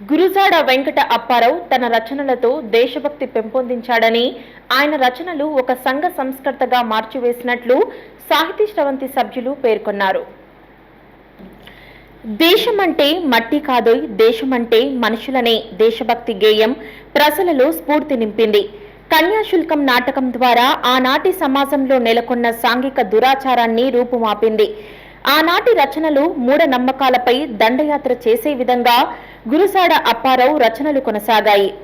గురుజాడ వెంకట అప్పారావు తన రచనలతో దేశభక్తి పెంపొందించాడని ఆయన రచనలు ఒక సంఘ సంస్కర్తగా మార్చివేసినట్లు సాహితీ శ్రవంతి సభ్యులు పేర్కొన్నారు. దేశమంటే మట్టి కాదోయ్ దేశమంటే మనుషులనే దేశభక్తి గేయం ప్రజలలో స్ఫూర్తి నింపింది. కన్యాశుల్కం నాటకం ద్వారా ఆనాటి సమాజంలో నెలకొన్న సాంఘిక దురాచారాన్ని రూపుమాపింది. ఆనాటి రచనలు మూఢనమ్మకాలపై దండయాత్ర చేసే విధంగా గురుసాడ అప్పారావు రచనలు కొనసాగాయి.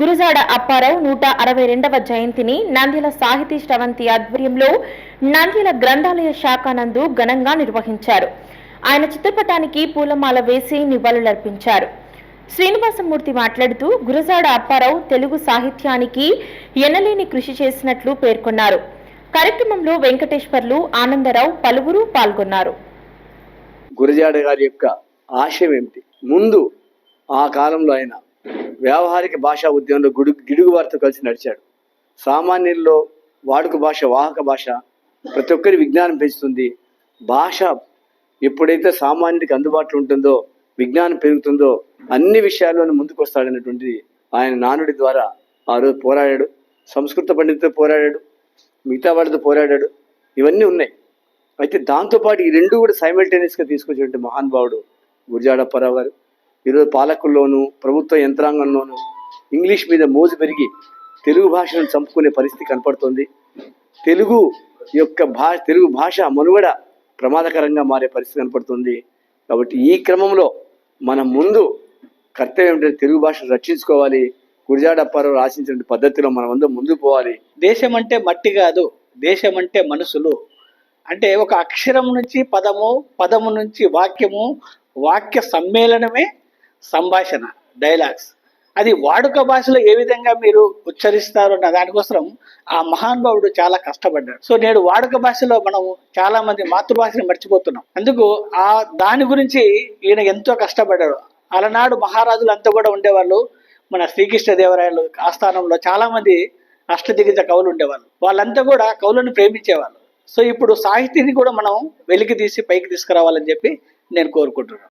గురుజాడ అప్పారావు నూట అరవై రెండవ జయంతిని నంద్యాల సాహితీ శ్రవంతి ఆధ్వర్యంలో నంద్యాల గ్రంథాలయ శాఖ నందు ఘనంగా నిర్వహించారు. ఆయన చిత్రపటానికి పూలమాల వేసి నివాళులర్పించారు. శ్రీనివాసమూర్తి మాట్లాడుతూ గురజాడ అప్పారావు తెలుగు సాహిత్యానికి ఎనలేని కృషి చేసినట్లు పేర్కొన్నారు. కార్యక్రమంలో వెంకటేశ్వర్లు ఆనందరావు పలువురు పాల్గొన్నారు. గురజాడ గారి యొక్క ఆశయం ఏమిటి? ముందు ఆ కాలంలో ఆయన వ్యావహారిక భాషా ఉద్యమంలో గుడు గిడుగు వారితో కలిసి నడిచాడు. సామాన్యుల్లో వాడుక భాష వాహక భాష ప్రతి ఒక్కరి విజ్ఞానం పెంచుతుంది. భాష ఎప్పుడైతే సామాన్యుడికి అందుబాటులో ఉంటుందో విజ్ఞానం పెరుగుతుందో అన్ని విషయాల్లోనూ ముందుకు వస్తాడనేటువంటిది ఆయన నానుడి ద్వారా ఆ రోజు పోరాడాడు. సంస్కృత పండితులతో పోరాడాడు. మిగతా వాళ్ళతో పోరాడాడు. ఇవన్నీ ఉన్నాయి. అయితే దాంతోపాటు ఈ రెండు కూడా సైమల్టేనియస్గా తీసుకొచ్చినటువంటి మహానుభావుడు గురిజాడప్పారావు గారు. ఈరోజు పాలకుల్లోనూ ప్రభుత్వ యంత్రాంగంలోనూ ఇంగ్లీష్ మీద మోజు పెరిగి తెలుగు భాషను చంపుకునే పరిస్థితి కనపడుతుంది. తెలుగు యొక్క భా తెలుగు భాష మనుగడ ప్రమాదకరంగా మారే పరిస్థితి కనపడుతుంది. కాబట్టి ఈ క్రమంలో మనం ముందు కర్తవ్యం ఏంటంటే తెలుగు భాషను రక్షించుకోవాలి. గురిజాడప్పారావు ఆశించిన పద్ధతిలో మనం అందరం ముందుకు పోవాలి. దేశం అంటే మట్టి కాదు దేశం అంటే మనసులు. అంటే ఒక అక్షరం నుంచి పదము పదము నుంచి వాక్యము వాక్య సమ్మేళనమే సంభాషణ డైలాగ్స్ అది వాడుక భాషలో ఏ విధంగా మీరు ఉచ్చరిస్తారు అన్న దానికోసం ఆ మహానుభావుడు చాలా కష్టపడ్డాడు. సో నేడు వాడుక భాషలో మనం చాలా మంది మాతృభాషను మర్చిపోతున్నాం. అందుకు ఆ దాని గురించి ఈయన ఎంతో కష్టపడ్డాడు. అలనాడు మహారాజులు అంతా కూడా ఉండేవాళ్ళు. మన శ్రీకృష్ణదేవరాయలు ఆస్థానంలో చాలా మంది అష్టదిగ్గజ కవులు ఉండేవాళ్ళు. వాళ్ళంతా కూడా కవులను ప్రేమించేవాళ్ళు. సో ఇప్పుడు సాహితీని కూడా మనం వెలికి తీసి పైకి తీసుకురావాలని చెప్పి నేను కోరుకుంటున్నాను.